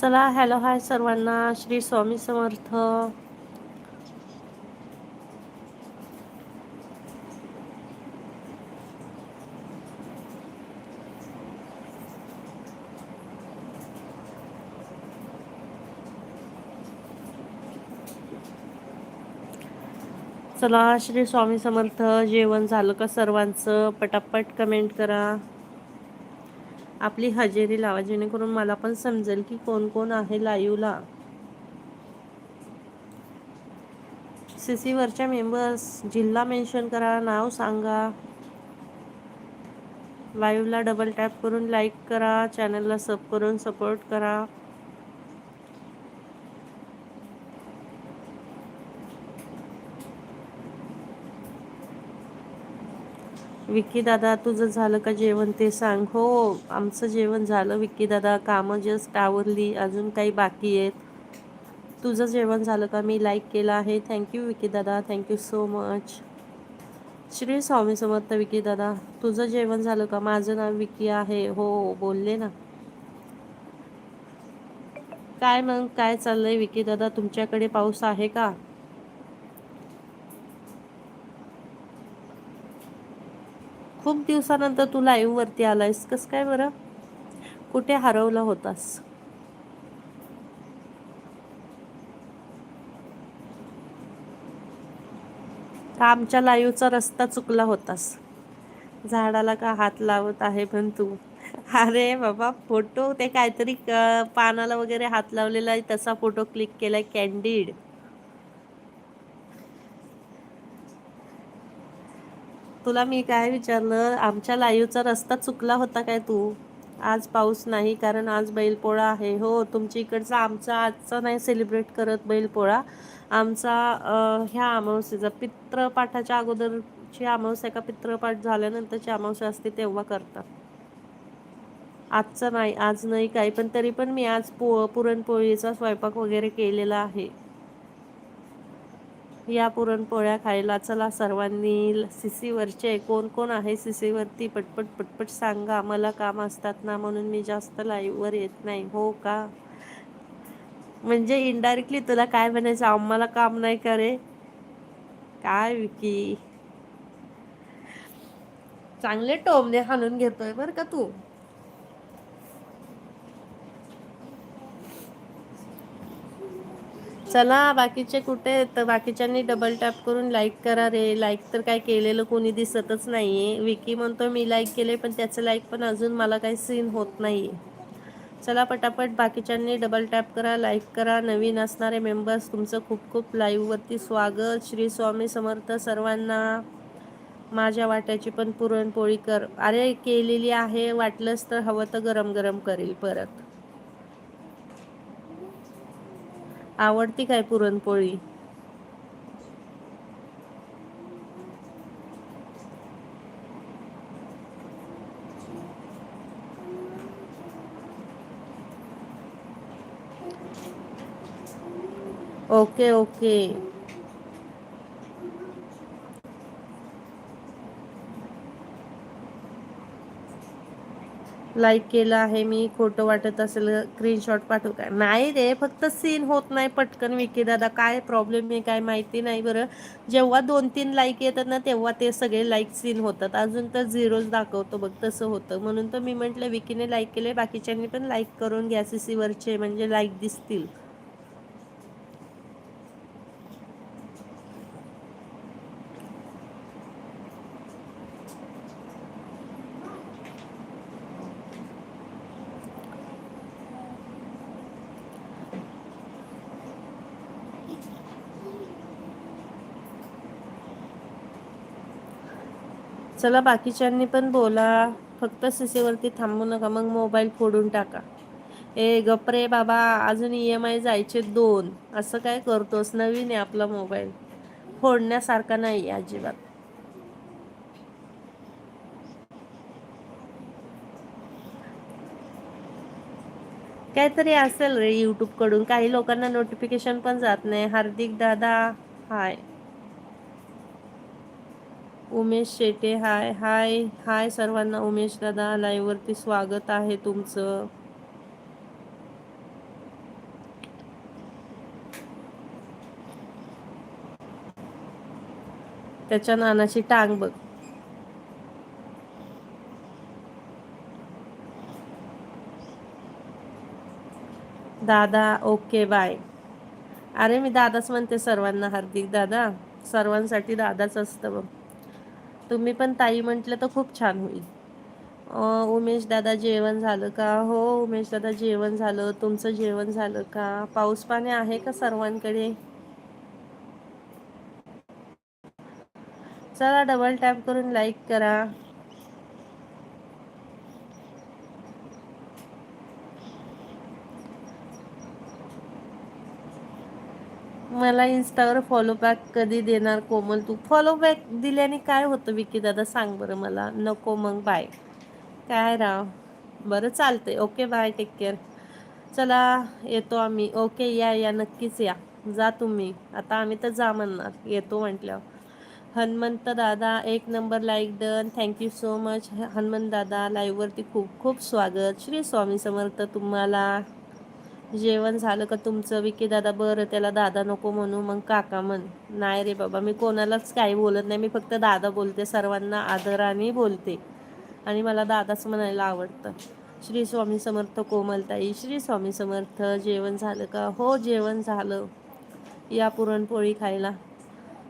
चला hello hi सर्वांना. श्री स्वामी समर्थ. चला श्री स्वामी समर्थ. जेवण झालं का सर्वांचं? पटापट कमेंट करा. आपली हजेरी लावा जेणेकरून मला पण समजेल की कोण कोण आहे लाईव्हला सी मेंबर्स जिल्हा मेन्शन करा नाव सांगा. लाईव्हला डबल टॅप करून लाईक करा चॅनलला सब करून सपोर्ट करा. विक्की दादा तुझं झालं का जेवण ते सांग. हो आमचं जेवण झालं. विक्की दादा कामं जस्ट आवरली. अजून काही बाकी आहेत. तुझं जेवण झालं का? मी लाईक केलं आहे. थँक्यू विकी दादा. Thank you so much Shri Swami Samarth Vicky दादा. तुझं जेवण झालं का? माझं नाव विकी आहे. हो बोलले ना. काय मग? काय चाललंय विकी दादा? तुमच्याकडे पाऊस आहे का? खूप दिवसानंतर तू लाईव्हवरती आलायस. कस काय बरं? कुठे हरवला होतास? का आमच्या लाईव्हचा रस्ता चुकला होतास? झाडाला का हात लावत आहे पण तू? अरे बाबा फोटो ते काहीतरी पानाला वगैरे हात लावलेला आहे. तसा फोटो क्लिक केलाय कॅन्डिड तुला मी काय विचारलं? आमच्या लाईव्हचा रस्ता चुकला होता काय तू? आज पाऊस नाही कारण आज बैलपोळा आहे. हो तुमच्या इकडचा आमचा आजचा नाही सेलिब्रेट करत बैलपोळा. आमचा ह्या अमावस्येचा पित्रपाठाच्या अगोदरची अमावस्या का पित्रपाठ झाल्यानंतरची अमावस्या असते तेव्हा करतात. आजचं नाही आज नाही काही पण तरी पण मी आज पो पुरणपोळीचा स्वयंपाक वगैरे केलेला आहे. या पुरणपोळ्या खायला. चला सर्वांनी सिसीवरचे कोण कोण आहे सिसीवरती? पटपट पटपट सांगा. मला काम असतात ना म्हणून मी जास्त लाईव्हवर येत नाही. हो का? म्हणजे इनडायरेक्टली तुला काय म्हणायचं? आम्हाला काम नाही करे काय विकी? चांगले टोमने हाणून घेतोय बर का तू? चला बाकीचे कुठे तर बाकीच्यांनी डबल टॅप करून लाईक करा रे. लाईक तर काय केलेलं कोणी दिसतच नाहीये. विकी म्हणतो मी लाईक केले पण त्याचं लाईक पण अजून मला काही सीन होत नाहीये. चला पटापट बाकीच्यांनी डबल टॅप करा लाईक करा. नवीन असणारे मेंबर्स तुमचं खूप खूप लाईव्हवरती स्वागत. श्री स्वामी समर्थ सर्वांना. माझ्या वाट्याची पण पुरणपोळी कर. अरे केलेली आहे. वाटलंच तर हवं तर गरम गरम करेल परत. आवडती काय पुरणपोळी? Okay okay. लाईक केलं आहे मी खोटं वाटत असेल स्क्रीनशॉट पाठवू काय? नाही रे फक्त सीन होत नाही पटकन विकी दादा. काय प्रॉब्लेम आहे काय माहिती नाही बरं. जेव्हा दोन तीन लाईक येतात ना तेव्हा ते सगळे लाईक सीन होतात. अजून तर झिरोज दाखवतो बघ तसं होतं. म्हणून तर मी म्हटलं विकीने लाईक केले बाकीच्यांनी पण लाईक करून घ्या सी सीवरचे म्हणजे लाईक दिसतील. चला बाकीच्यांनी पण बोला. फक्त सीसीवरती थांबू नका मग मोबाईल फोडून टाका. ए गपरे बाबा अजून ई एम आय जायचे दोन. असं काय करतोस? नवीन आहे आपला मोबाईल. फोडण्यासारखा नाही अजिबात. काहीतरी असेल रे यूट्यूबकडून. काही लोकांना नोटिफिकेशन पण जात नाही. हार्दिक दादा हाय उमेश शेटे हाय हाय हाय सर्वांना उमेश दादा लाईव्हवरती स्वागत आहे तुमचं. त्याच्या नानाची टांग बघ. दादा ओके बाय अरे मी दादाच म्हणते सर्वांना हार्दिक. दादा सर्वांसाठी दादाच असतं बघ. तुम्ही पण ताई म्हटलं तर खूप छान होईल. उमेश दादा जेवण झालं का? हो उमेश दादा जेवण झालं. तुमचं जेवण झालं का? पाऊस पाणी आहे का सर्वांकडे? चला डबल टॅप करून लाईक करा. मला इन्स्टावर फॉलो बॅक कधी देणार कोमल तू? फॉलो बॅक दिल्याने काय होतं विकी दादा? सांग बरं मला. नको मग बाय काय राव? बरं चालतंय. ओके बाय टेक केअर चला येतो आम्ही. ओके या या. नक्कीच या. जा तुम्ही. आता आम्ही तर जा म्हणणार. येतो म्हटल्यावर. हनुमंत दादा एक number like done thank you so much Hanumant दादा लाईव्हवरती खूप खूप स्वागत. श्री स्वामी समर्थ तुम्हाला. जेवण झालं का तुमचं? विकी दादा बरं त्याला दादा नको म्हणू. मग काका म्हण नाही रे बाबा मी कोणालाच काही बोलत नाही. मी फक्त दादा बोलते सर्वांना आदराने बोलते. आणि मला दादाच म्हणायला आवडतं. श्री स्वामी समर्थ कोमलताई श्री स्वामी समर्थ जेवण झालं का? हो जेवण झालं. या पुरणपोळी खायला.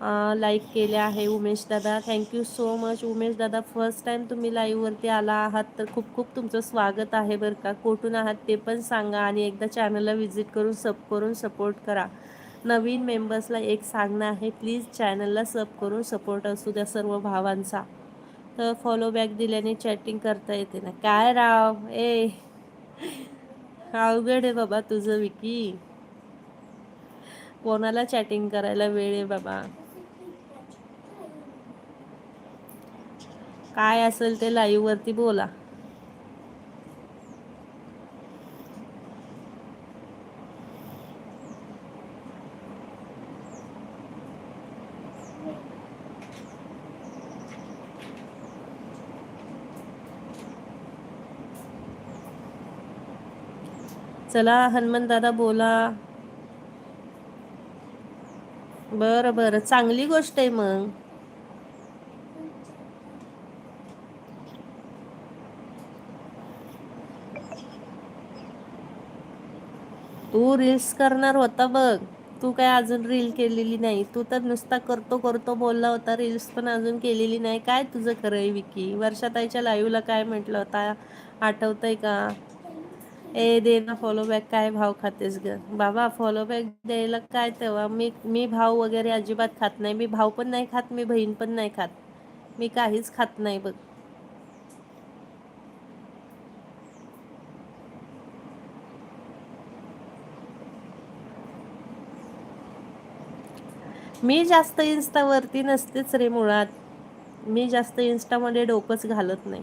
लाईक केले आहे उमेश दादा. थँक्यू सो मच उमेश दादा फर्स्ट टाईम तुम्ही लाईव्हवरती आला आहात तर खूप खूप तुमचं स्वागत आहे बरं का. कुठून आहात ते पण सांगा आणि एकदा चॅनलला व्हिजिट करून सब करून सपोर्ट करा. नवीन मेंबर्सला एक सांगणं आहे प्लीज चॅनलला सब करून सपोर्ट असू द्या सर्व भावांचा. तर फॉलो बॅक दिल्याने चॅटिंग करता येते ना. काय राव? ए. अवघड आहे बाबा तुझं विकी. कोणाला चॅटिंग करायला वेळ आहे बाबा? काय असेल ते लाईव्ह वरती बोला. चला हनुमान दादा बोला. बरं बरं. चांगली गोष्ट आहे मग. तू रील्स करणार होता बघ. तू काय अजून रील केलेली नाही. तू तर नुसता करतो करतो बोलला होता. रील्स पण अजून केलेली नाही. काय तुझं खरं आहे विकी? वर्षाताईच्या लाईव्हला काय म्हटलं होता? आठवतंय का? ए दे ना फॉलो बॅक काय भाव खातेस ग? बाबा फॉलो बॅक द्यायला काय तेव्हा? मी मी भाव वगैरे अजिबात खात नाही. मी भाव पण नाही खात मी बहीण पण नाही खात. मी काहीच खात नाही बघ. मी जास्त इन्स्टावरती नसतेच रे मुळात. मी जास्त इन्स्टामध्ये डोकंच घालत नाही.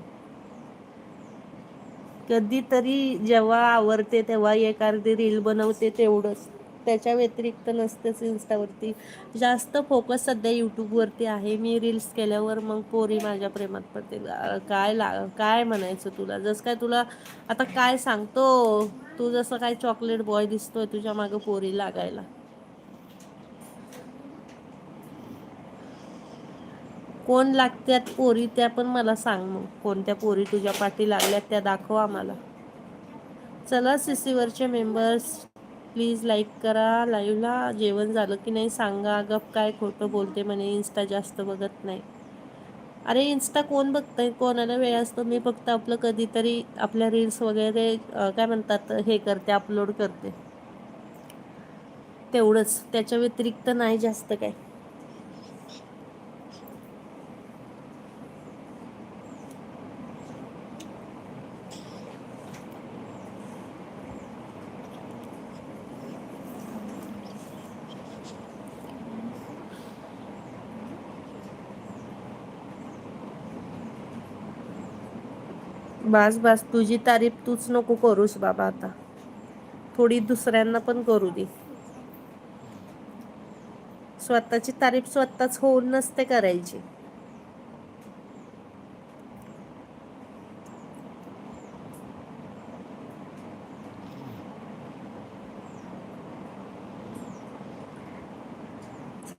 कधीतरी जेव्हा आवडते तेव्हा एक अर्धी रील बनवते तेवढंच. त्याच्या व्यतिरिक्त नसतेच इन्स्टावरती जास्त फोकस सध्या यूट्यूबवरती आहे. मी रील्स केल्यावर मग पोरी माझ्या प्रेमात पडते काय ला काय म्हणायचं तुला? जसं काय तुला आता काय सांगतो? तू जसं काय चॉकलेट बॉय दिसतोय तुझ्या मागं पोरी लागायला. कोण लागत्यात पोरी त्या पण मला सांग मग. कोणत्या पोरी तुझ्या पाठी लागल्यात त्या दाखव आम्हाला. चला सीसीवरचे मेंबर्स प्लीज लाईक करा. लाईव्हला जेवण झालं की नाही सांगा. गप काय खोटं बोलते म्हणे. इन्स्टा जास्त बघत नाही. अरे इन्स्टा कोण बघतंय? कोणाला वेळ असतो? मी फक्त आपलं कधीतरी आपल्या रील्स वगैरे काय म्हणतात हे करते अपलोड करते. तेवढंच. त्याच्या व्यतिरिक्त नाही जास्त काय. बास बास तुझी तारीफ तूच नको करूस बाबा आता. थोडी दुसऱ्यांना पण करू दे. स्वतःची तारीफ स्वतःच होऊन नसते करायची.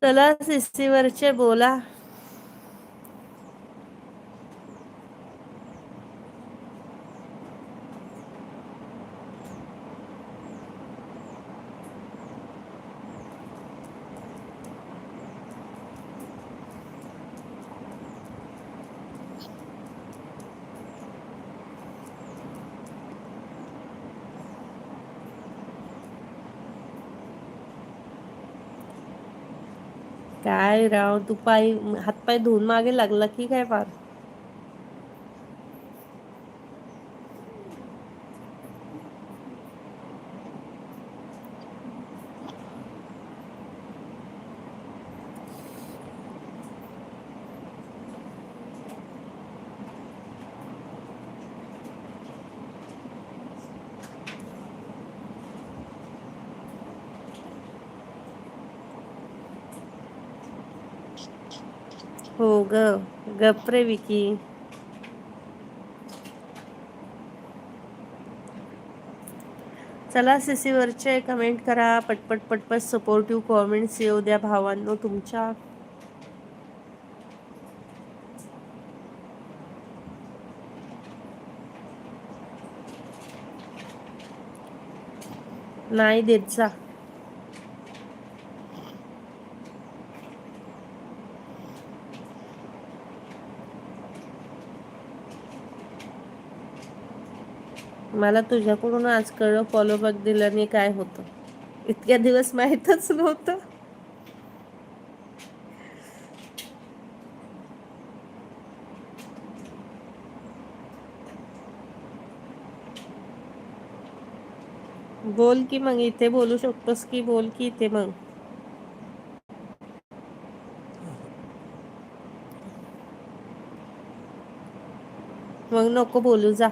चला सिस्टीवरचे बोला. काय राव तू पाय हातपाय धुवून मागे लागला की काय फार? हो ग. गप रे विकी. चला सीसीवरचे कमेंट करा. पटपट पटपट सपोर्टिव्ह कॉमेंट्स येऊ द्या भावांनो तुमच्या. नाही देत जा. मला तुझ्याकडून आज कळ फॉलोबॅक दिल्याने काय होतं. इतक्या दिवस माहीतच नव्हतं. बोल की मग इथे बोलू शकतोस की बोल की इथे मग. मग नको बोलू जा.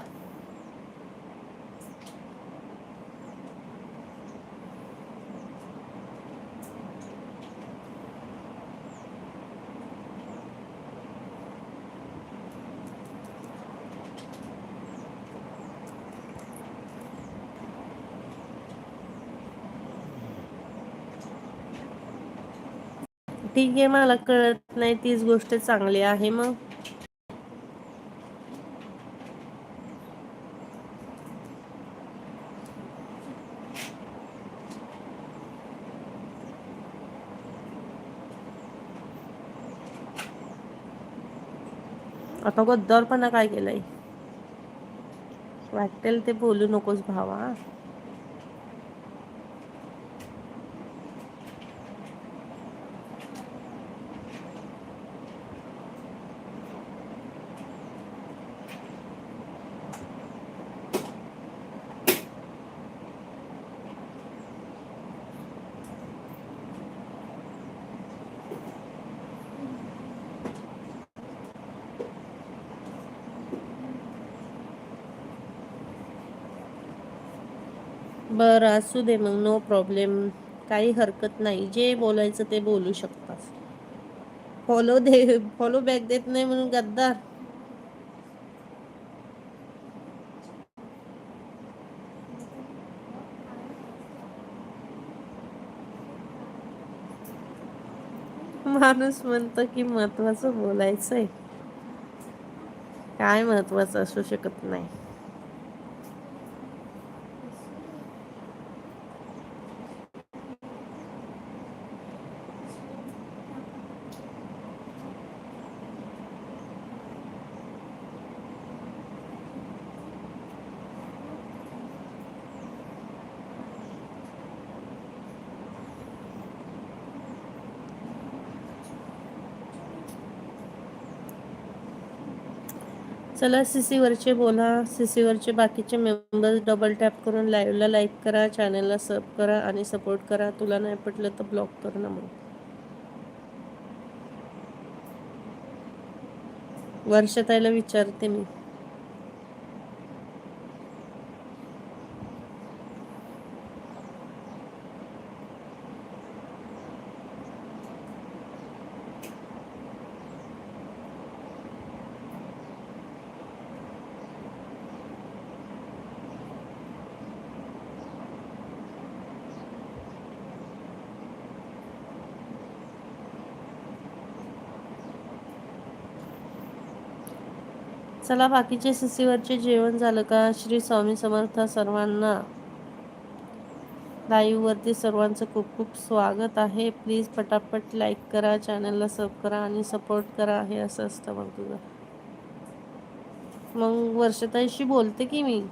ठीक आहे मला कळत नाही तीच गोष्ट चांगली आहे मग. आता गद्दारपणा काय केलाय? वाटेल ते बोलू नकोस भावा. बरं असू दे मग नो प्रॉब्लेम काही हरकत नाही. जे बोलायचं ते बोलू शकतास फॉलो दे फॉलो बॅक देत नाही म्हणून गद्दार. माणूस म्हणतो की महत्वाचं बोलायचंय. काय महत्वाचं असू शकत नाही. चला सीसीवरचे बोला. सीसीवरचे बाकीचे मेंबर्स डबल टॅप करून लाईव्हला लाईक करा चॅनलला सब करा आणि सपोर्ट करा. तुला नाही पटलं तर ब्लॉक कर ना मग. वर्षताईला विचारते मी. चला बाकीचे ससीवरचे जेवण झालं का? श्री स्वामी समर्थ सर्वांना. लाईव्हवरती सर्वांचं खूप खूप स्वागत आहे. प्लीज पटापट लाईक करा चॅनलला सब करा आणि सपोर्ट करा हे असं असतं मग तुझं. मग वर्षताईशी बोलते की मी?